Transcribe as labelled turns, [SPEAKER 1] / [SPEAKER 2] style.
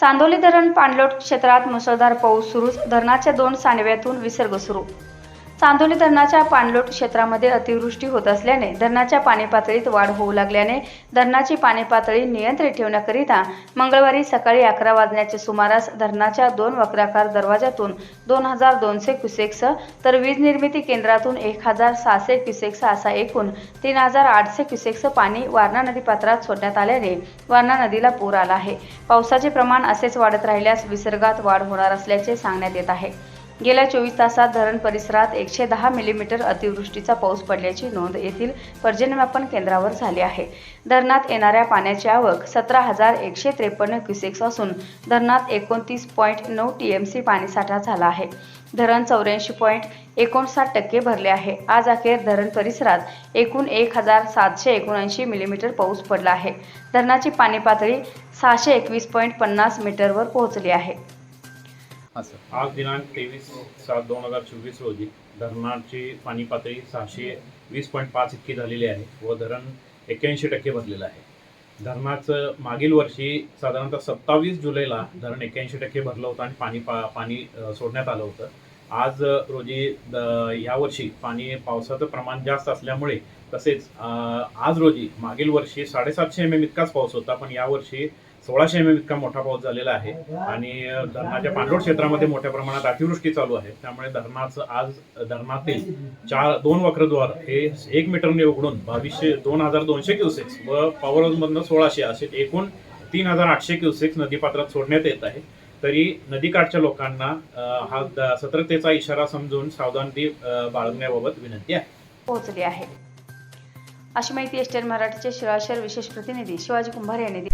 [SPEAKER 1] चांदोली धरण पाणलोट क्षेत्रात मुसळधार पाऊस सुरूच. धरणाच्या दोन सांडव्यातून विसर्ग सुरू. चांदोली धरणाच्या पाणलोट क्षेत्रामध्ये अतिवृष्टी होत असल्याने धरणाच्या पाणी पातळीत वाढ होऊ लागल्याने धरणाची पाणी पातळी नियंत्रित ठेवण्याकरिता मंगळवारी सकाळी अकरा वाजण्याच्या सुमारास धरणाच्या दोन वक्राकार दरवाजातून दोन हजार दोनशे क्युसेक्स तर वीज निर्मिती केंद्रातून एक हजार सहाशे क्युसेक्स असा एकूण तीन हजार आठशे क्युसेक्स पाणी वारणा नदीपात्रात सोडण्यात आल्याने वारणा नदीला पूर आला आहे. पावसाचे प्रमाण असेच वाढत राहिल्यास विसर्गात वाढ होणार असल्याचे सांगण्यात येत आहे. गेल्या चोवीस तासात धरण परिसरात एकशे दहा मिलीमीटर अतिवृष्टीचा पाऊस पडल्याची नोंद येथील पर्जन्यमापन केंद्रावर झाली आहे. धरणात येणाऱ्या पाण्याची आवक सतरा हजार एकशे त्रेपन्न क्युसेक्स असून धरणात एकोणतीस पॉईंट नऊ टी एम सी पाणीसाठा झाला आहे. धरण चौऱ्याऐंशी पॉईंट एकोणसाठ टक्के भरले आहे. आज अखेर धरण परिसरात एकूण एक हजार सातशे एकोणऐंशी मिलीमीटर पाऊस पडला आहे. धरणाची पाणी पातळी सहाशे एकवीस पॉईंट पन्नास मीटरवर पोहोचली आहे.
[SPEAKER 2] सर
[SPEAKER 3] आज दिनांक तेवीस सात दोन हजार चोवीस रोजी धरणाची पाणी पातळी सहाशे वीस पॉईंट पाच इतकी झालेली आहे व धरण एक्क्याऐंशी टक्के भरलेलं आहे. धरणाचं मागील वर्षी साधारणतः सत्तावीस जुलैला धरण एक्क्याऐंशी टक्के भरलं होतं आणि पाणी पा पाणी सोडण्यात आलं होतं. आज रोजी द- यावर्षी पाणी पावसाचं प्रमाण जास्त असल्यामुळे तसेच आज रोजी मागील वर्षी साडेसातशे एम एम इतकाच पाऊस होता पण यावर्षी सोळाशे एम एम इतका मोठा पाऊस झालेला आहे आणि धरणाच्या पाणलोट क्षेत्रामध्ये मोठ्या प्रमाणात अतिवृष्टी चालू आहे. त्यामुळे धरणाचं आज धरणातील चार दोन वक्रद्वार हे एक मीटरने उघडून बावीसशे दोन हजार दोनशे क्युसेक्स व पॉवर हाऊसमधनं सोळाशे असे एकूण तीन हजार आठशे क्युसेक्स नदीपात्रात सोडण्यात येत आहे. तरी नदीकाठच्या लोकांना हा सतर्कतेचा इशारा समजून सावधानती बाळगण्याबाबत विनंती आहे.
[SPEAKER 1] पोहोचली आहे. अशी माहिती एस्टेट मराठीचे शिळाशर विशेष प्रतिनिधी शिवाजी कुंभार यांनी दिली.